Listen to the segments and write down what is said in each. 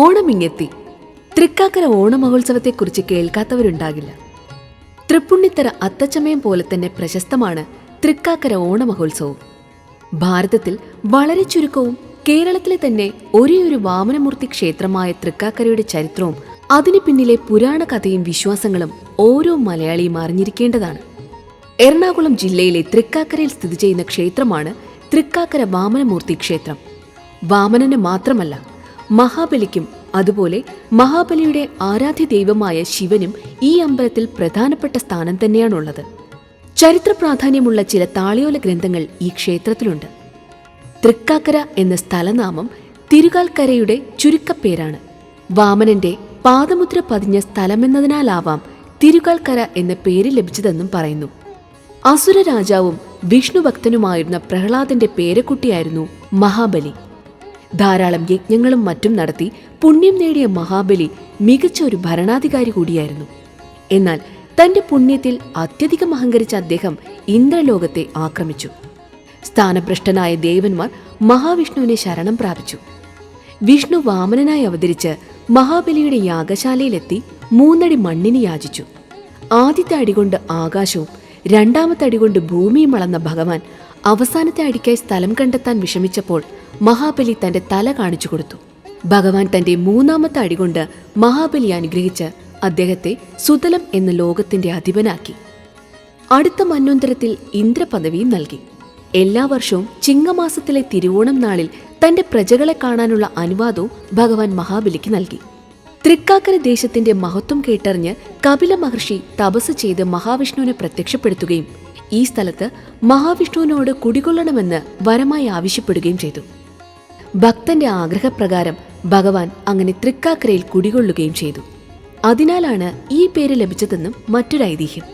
ഓണമിങ്ങെത്തി. തൃക്കാക്കര ഓണമഹോത്സവത്തെക്കുറിച്ച് കേൾക്കാത്തവരുണ്ടാകില്ല. തൃപ്പുണ്ണിത്തറ അത്തച്ചമയം പോലെ തന്നെ പ്രശസ്തമാണ് തൃക്കാക്കര ഓണമഹോത്സവം. ഭാരതത്തിൽ വളരെ ചുരുക്കവും കേരളത്തിലെ തന്നെ ഒരേയൊരു വാമനമൂർത്തി ക്ഷേത്രമായ തൃക്കാക്കരയുടെ ചരിത്രവും അതിനു പിന്നിലെ പുരാണ കഥയും വിശ്വാസങ്ങളും ഓരോ മലയാളിയും അറിഞ്ഞിരിക്കേണ്ടതാണ്. എറണാകുളം ജില്ലയിലെ തൃക്കാക്കരയിൽ സ്ഥിതി ചെയ്യുന്ന ക്ഷേത്രമാണ് തൃക്കാക്കര വാമനമൂർത്തി ക്ഷേത്രം. വാമനന് മാത്രമല്ല മഹാബലിക്കും അതുപോലെ മഹാബലിയുടെ ആരാധ്യ ദൈവമായ ശിവനും ഈ അമ്പലത്തിൽ പ്രധാനപ്പെട്ട സ്ഥാനം തന്നെയാണുള്ളത്. ചരിത്ര പ്രാധാന്യമുള്ള ചില താളിയോല ഗ്രന്ഥങ്ങൾ ഈ ക്ഷേത്രത്തിലുണ്ട്. തൃക്കാക്കര എന്ന സ്ഥലനാമം തിരുകാൽക്കരയുടെ ചുരുക്കപ്പേരാണ്. വാമനന്റെ പാദമുദ്ര പതിഞ്ഞ സ്ഥലമെന്നതിനാലാവാം തിരുകാൽക്കര എന്ന പേര് ലഭിച്ചതെന്നും പറയുന്നു. അസുര രാജാവും വിഷ്ണുഭക്തനുമായിരുന്ന പ്രഹ്ലാദന്റെ പേരക്കുട്ടിയായിരുന്നു മഹാബലി. ധാരാളം യജ്ഞങ്ങളും മറ്റും നടത്തി പുണ്യം നേടിയ മഹാബലി മികച്ച ഒരു ഭരണാധികാരി കൂടിയായിരുന്നു. എന്നാൽ തന്റെ പുണ്യത്തിൽ അത്യധികം അഹങ്കരിച്ച അദ്ദേഹം ഇന്ദ്രലോകത്തെ ആക്രമിച്ചു. സ്ഥാനഭ്രഷ്ടനായ ദേവന്മാർ മഹാവിഷ്ണുവിനെ ശരണം പ്രാപിച്ചു. വിഷ്ണു വാമനനായി അവതരിച്ച് മഹാബലിയുടെ യാഗശാലയിലെത്തി മൂന്നടി മണ്ണിന് യാചിച്ചു. ആദ്യത്തെ അടികൊണ്ട് ആകാശവും രണ്ടാമത്തെ അടികൊണ്ട് ഭൂമിയും അളന്ന ഭഗവാൻ അവസാനത്തെ അടിക്കായി സ്ഥലം കണ്ടെത്താൻ വിഷമിച്ചപ്പോൾ മഹാബലി തന്റെ തല കാണിച്ചു കൊടുത്തു. ഭഗവാൻ തന്റെ മൂന്നാമത്തെ അടികൊണ്ട് മഹാബലി അനുഗ്രഹിച്ച് അദ്ദേഹത്തെ സുതലം എന്ന ലോകത്തിന്റെ അധിപനാക്കി. അടുത്ത മന്വന്തരത്തിൽ ഇന്ദ്രപദവിയും നൽകി. എല്ലാ വർഷവും ചിങ്ങമാസത്തിലെ തിരുവോണം നാളിൽ തന്റെ പ്രജകളെ കാണാനുള്ള അനുവാദവും ഭഗവാൻ മഹാബലിക്ക് നൽകി. തൃക്കാക്കര ദേശത്തിന്റെ മഹത്വം കേട്ടറിഞ്ഞ് കപില മഹർഷി തപസ് ചെയ്ത് മഹാവിഷ്ണുവിനെ പ്രത്യക്ഷപ്പെടുത്തുകയും ഈ സ്ഥലത്ത് മഹാവിഷ്ണുവിനോട് കുടികൊള്ളണമെന്ന് വരമായി ആവശ്യപ്പെടുകയും ചെയ്തു. ഭക്തന്റെ ആഗ്രഹപ്രകാരം ഭഗവാൻ അങ്ങനെ തൃക്കാക്കരയിൽ കുടികൊള്ളുകയും ചെയ്തു. അതിനാലാണ് ഈ പേര് ലഭിച്ചതെന്നും മറ്റൊരു ഐതിഹ്യം.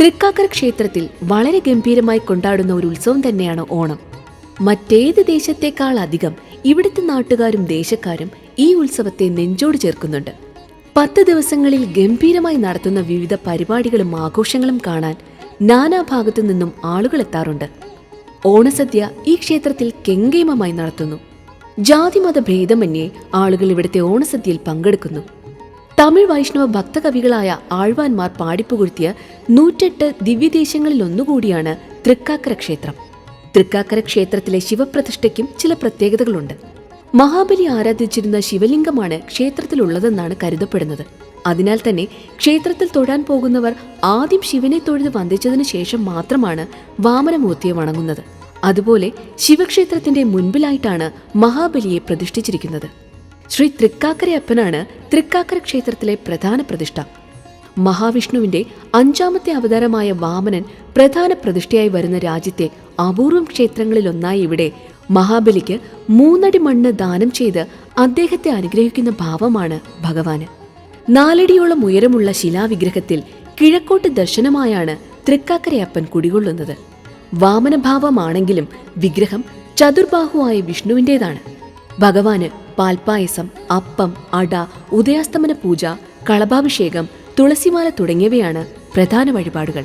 തൃക്കാക്കര ക്ഷേത്രത്തിൽ വളരെ ഗംഭീരമായി കൊണ്ടാടുന്ന ഒരു ഉത്സവം തന്നെയാണ് ഓണം. മറ്റേത് ദേശത്തേക്കാൾ അധികം ഇവിടുത്തെ നാട്ടുകാരും ദേശക്കാരും ഈ ഉത്സവത്തെ നെഞ്ചോട് ചേർക്കുന്നുണ്ട്. പത്ത് ദിവസങ്ങളിൽ ഗംഭീരമായി നടത്തുന്ന വിവിധ പരിപാടികളും ആഘോഷങ്ങളും കാണാൻ നാനാഭാഗത്തു നിന്നും ആളുകൾ എത്താറുണ്ട്. ഓണസദ്യ ഈ ക്ഷേത്രത്തിൽ കെങ്കേമമായി നടത്തുന്നു. ജാതിമത ഭേദമന്യേ ആളുകൾ ഇവിടുത്തെ ഓണസദ്യയിൽ പങ്കെടുക്കുന്നു. തമിഴ് വൈഷ്ണവ ഭക്തകവികളായ ആഴ്വാൻമാർ പാടിപ്പുകുഴ്ത്തിയ നൂറ്റെട്ട് ദിവ്യദേശങ്ങളിൽ ഒന്നുകൂടിയാണ് തൃക്കാക്കര ക്ഷേത്രം. തൃക്കാക്കര ക്ഷേത്രത്തിലെ ശിവപ്രതിഷ്ഠയ്ക്കും ചില പ്രത്യേകതകളുണ്ട്. മഹാബലി ആരാധിച്ചിരുന്ന ശിവലിംഗമാണ് ക്ഷേത്രത്തിലുള്ളതെന്നാണ് കരുതപ്പെടുന്നത്. അതിനാൽ തന്നെ ക്ഷേത്രത്തിൽ തൊഴാൻ പോകുന്നവർ ആദ്യം ശിവനെ തൊഴുത് വന്ദിച്ചതിനു ശേഷം മാത്രമാണ് വാമനമൂർത്തിയെ വണങ്ങുന്നത്. അതുപോലെ ശിവക്ഷേത്രത്തിന്റെ മുൻപിലായിട്ടാണ് മഹാബലിയെ പ്രതിഷ്ഠിച്ചിരിക്കുന്നത്. ശ്രീ തൃക്കാക്കരയപ്പനാണ് തൃക്കാക്കര ക്ഷേത്രത്തിലെ പ്രധാന പ്രതിഷ്ഠ. മഹാവിഷ്ണുവിന്റെ അഞ്ചാമത്തെ അവതാരമായ വാമനൻ പ്രധാന പ്രതിഷ്ഠയായി വരുന്ന രാജ്യത്തെ അപൂർവം ക്ഷേത്രങ്ങളിലൊന്നായി ഇവിടെ മഹാബലിക്ക് മൂന്നടി മണ്ണ് ദാനം ചെയ്ത് അദ്ദേഹത്തെ അനുഗ്രഹിക്കുന്ന ഭാവമാണ് ഭഗവാന്. നാലടിയോളം ഉയരമുള്ള ശിലാവിഗ്രഹത്തിൽ കിഴക്കോട്ട് ദർശനമായാണ് തൃക്കാക്കരയപ്പൻ കുടികൊള്ളുന്നത്. വാമനഭാവമാണെങ്കിലും വിഗ്രഹം ചതുർബാഹുവായ വിഷ്ണുവിന്റെതാണ്. ഭഗവാന് പാൽപ്പായസം അപ്പം അട ഉദയാസ്തമന പൂജ കളഭാഭിഷേകം തുളസിമാല തുടങ്ങിയവയാണ് പ്രധാന വഴിപാടുകൾ.